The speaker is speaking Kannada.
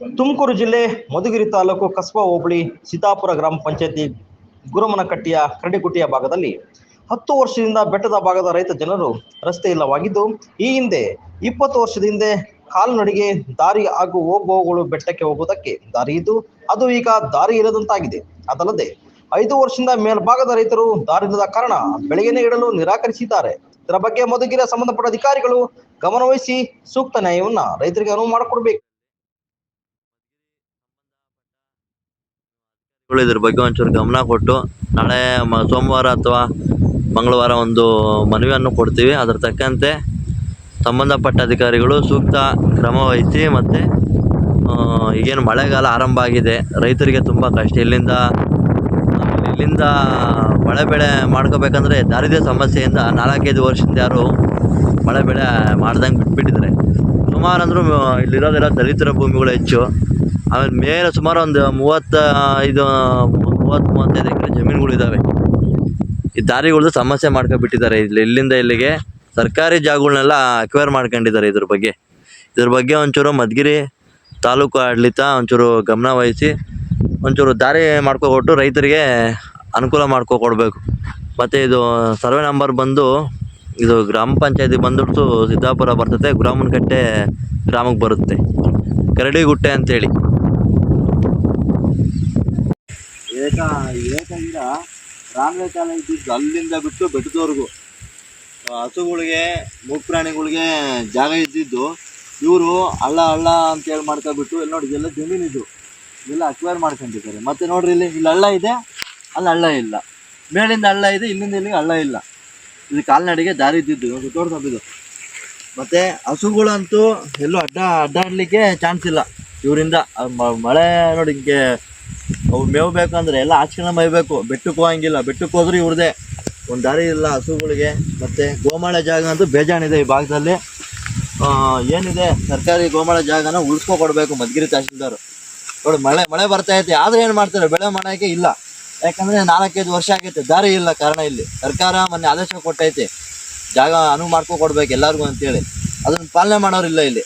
ತುಮಕೂರು ಜಿಲ್ಲೆ ಮಧುಗಿರಿ ತಾಲೂಕು ಕಸ್ಬಾ ಹೋಬಳಿ ಸೀತಾಪುರ ಗ್ರಾಮ ಪಂಚಾಯತಿ ಗುರುಮನಕಟ್ಟಿಯ ಕರಡಿಗುಟ್ಟಿಯ ಭಾಗದಲ್ಲಿ ಹತ್ತು ವರ್ಷದಿಂದ ಬೆಟ್ಟದ ಭಾಗದ ರೈತ ಜನರು ರಸ್ತೆ ಇಲ್ಲವಾಗಿದ್ದು, ಈ ಹಿಂದೆ ಇಪ್ಪತ್ತು ವರ್ಷದ ಹಿಂದೆ ಕಾಲ್ನಡಿಗೆ ದಾರಿ ಹಾಗೂ ಹೋಗುವಗಳು ಬೆಟ್ಟಕ್ಕೆ ಹೋಗುವುದಕ್ಕೆ ದಾರಿ ಇದ್ದು, ಅದು ಈಗ ದಾರಿ ಇಲ್ಲದಂತಾಗಿದೆ. ಅದಲ್ಲದೆ ಐದು ವರ್ಷದಿಂದ ಮೇಲ್ಭಾಗದ ರೈತರು ದಾರಿ ಕಾರಣ ಬೆಳೆಯನ್ನೇ ಇಡಲು ನಿರಾಕರಿಸಿದ್ದಾರೆ. ಇದರ ಬಗ್ಗೆ ಮಧುಗಿರ ಸಂಬಂಧಪಟ್ಟ ಅಧಿಕಾರಿಗಳು ಗಮನವಹಿಸಿ ಸೂಕ್ತ ನ್ಯಾಯವನ್ನ ರೈತರಿಗೆ ಅನುವು ಮಾಡಿಕೊಡ್ಬೇಕು. ಇದ್ರ ಬಗ್ಗೆ ಒಂಚೂರು ಗಮನ ಕೊಟ್ಟು ನಾಳೆ ಮ ಸೋಮವಾರ ಅಥವಾ ಮಂಗಳವಾರ ಒಂದು ಮನವಿಯನ್ನು ಕೊಡ್ತೀವಿ. ಅದರ ತಕ್ಕಂತೆ ಸಂಬಂಧಪಟ್ಟ ಅಧಿಕಾರಿಗಳು ಸೂಕ್ತ ಕ್ರಮ ವಹಿಸಿ ಮತ್ತು ಈಗೇನು ಮಳೆಗಾಲ ಆರಂಭ ಆಗಿದೆ. ರೈತರಿಗೆ ತುಂಬ ಕಷ್ಟ. ಇಲ್ಲಿಂದ ಇಲ್ಲಿಂದ ಮಳೆ ಬೆಳೆ ಮಾಡ್ಕೋಬೇಕಂದ್ರೆ ದಾರಿದ್ರ್ಯ ಸಮಸ್ಯೆಯಿಂದ ನಾಲ್ಕೈದು ವರ್ಷದಿಂದ ಯಾರು ಮಳೆ ಬೆಳೆ ಮಾಡ್ದಂಗೆ ಬಿಟ್ಬಿಟ್ಟಿದ್ದಾರೆ. ಸುಮಾರು ಅಂದರೂ ಇಲ್ಲಿರೋದೆಲ್ಲ ದಲಿತರ ಭೂಮಿಗಳು ಹೆಚ್ಚು. ಆಮೇಲೆ ಮೇಲೆ ಸುಮಾರು ಒಂದು ಮೂವತ್ತ, ಐದು, ಮೂವತ್ತು, ಮೂವತ್ತೈದು ಎಕರೆ ಜಮೀನುಗಳು ಇದ್ದಾವೆ ಈ ದಾರಿಗಳದ್ದು ಸಮಸ್ಯೆ ಮಾಡ್ಕೊಬಿಟ್ಟಿದ್ದಾರೆ. ಇಲ್ಲಿ, ಇಲ್ಲಿಂದ ಇಲ್ಲಿಗೆ ಸರ್ಕಾರಿ ಜಾಗಗಳನ್ನೆಲ್ಲ ಅಕ್ವೈರ್ ಮಾಡ್ಕೊಂಡಿದ್ದಾರೆ ಇದ್ರ ಬಗ್ಗೆ. ಇದ್ರ ಬಗ್ಗೆ ಒಂಚೂರು ಮಧುಗಿರಿ ತಾಲೂಕು ಆಡಳಿತ ಒಂಚೂರು ಗಮನ ವಹಿಸಿ, ಒಂಚೂರು ದಾರಿ ಮಾಡ್ಕೊಟ್ಟು ರೈತರಿಗೆ ಅನುಕೂಲ ಮಾಡ್ಕೊಕೊಡ್ಬೇಕು. ಮತ್ತು ಇದು ಸರ್ವೆ ನಂಬರ್ ಬಂದು, ಇದು ಗ್ರಾಮ ಪಂಚಾಯತಿ ಬಂದ್ಬಿಟ್ಟು ಸಿದ್ದಾಪುರ ಬರ್ತದೆ ಗುರಾಮನಕಟ್ಟೆ ಗ್ರಾಮಕ್ಕೆ ಬರುತ್ತೆ. ಕರಡಿಗುಟ್ಟೆ ಅಂತೇಳಿ. ಏಕ ಏಕ ಗಿಡ ರಾಮಲೆ ಕಾಲ ಇದ್ದಿದ್ದು ಅಲ್ಲಿಂದ ಬಿಟ್ಟು ಬೆಟ್ಟದವರೆಗೂ. ಹಸುಗಳಿಗೆ ಮೂ ಪ್ರಾಣಿಗಳಿಗೆ ಜಾಗ ಇದ್ದಿದ್ದು ಇವರು ಹಳ್ಳ ಹಳ್ಳ ಅಂತೇಳಿ ಮಾಡ್ಕೊಬಿಟ್ಟು ಇಲ್ಲಿ ನೋಡಿ, ಎಲ್ಲ ಜಮೀನು ಇದು ಇದೆಲ್ಲ ಅಕ್ವೈರ್ ಮಾಡ್ಕೊಂಡಿದ್ದಾರೆ. ಮತ್ತೆ ನೋಡ್ರಿ ಇಲ್ಲಿ ಇಲ್ಲಿ ಹಳ್ಳ ಇದೆ, ಅಲ್ಲಿ ಹಳ್ಳ ಇಲ್ಲ. ಮೇಲಿಂದ ಹಳ್ಳ ಇದೆ, ಇಲ್ಲಿಂದ ಇಲ್ಲಿಗೆ ಹಳ್ಳ ಇಲ್ಲ. ಇಲ್ಲಿ ಕಾಲ್ನಡಿಗೆ ದಾರಿ ಇದ್ದಿದ್ದು ಒಂದು ತೋರ್ಸೋದು ಮತ್ತೆ ಹಸುಗಳಂತೂ ಎಲ್ಲೂ ಅಡ್ಡ, ಅಡ್ಡಾಡಲಿಕ್ಕೆ ಚಾನ್ಸ್ ಇಲ್ಲ. ಇವರಿಂದ ಮಳೆ ನೋಡಿ ಹಿಂಗೆ ಅವು ಮೇವು ಬೇಕಂದ್ರೆ ಎಲ್ಲ ಆಚೆನ ಮೇಯ್ಬೇಕು. ಬೆಟ್ಟಕ್ಕೆ ಹೋಗಂಗಿಲ್ಲ. ಬೆಟ್ಟಕ್ಕೆ ಹೋದ್ರೆ ಇವ್ರದೇ. ಒಂದು ದಾರಿ ಇಲ್ಲ ಹಸುಗಳಿಗೆ. ಮತ್ತು ಗೋಮಾಳ ಜಾಗ ಅಂತೂ ಬೇಜಾನಿದೆ ಈ ಭಾಗದಲ್ಲಿ. ಏನಿದೆ? ಸರ್ಕಾರಿ ಗೋಮಾಳ ಜಾಗನ ಉಳಿಸ್ಕೊ ಕೊಡಬೇಕು ಮಧುಗಿರಿ ತಹಶೀಲ್ದಾರ್. ನೋಡಿ, ಮಳೆ ಮಳೆ ಬರ್ತಾ ಐತೆ. ಆದರೆ ಏನು ಮಾಡ್ತಾರೆ? ಬೆಳೆ ಮಾಡೋಕ್ಕೆ ಇಲ್ಲ. ಯಾಕಂದರೆ ನಾಲ್ಕೈದು ವರ್ಷ ಆಗೈತೆ. ದಾರಿ ಇಲ್ಲ ಕಾರಣ ಇಲ್ಲಿ. ಸರ್ಕಾರ ಮೊನ್ನೆ ಆದೇಶ ಕೊಟ್ಟೈತೆ. ಜಾಗ ಅನುವು ಮಾಡ್ಕೊ ಕೊಡ್ಬೇಕು ಎಲ್ಲರಿಗೂ ಅಂತೇಳಿ. ಅದನ್ನು ಪಾಲನೆ ಮಾಡೋರಿಲ್ಲ ಇಲ್ಲಿ.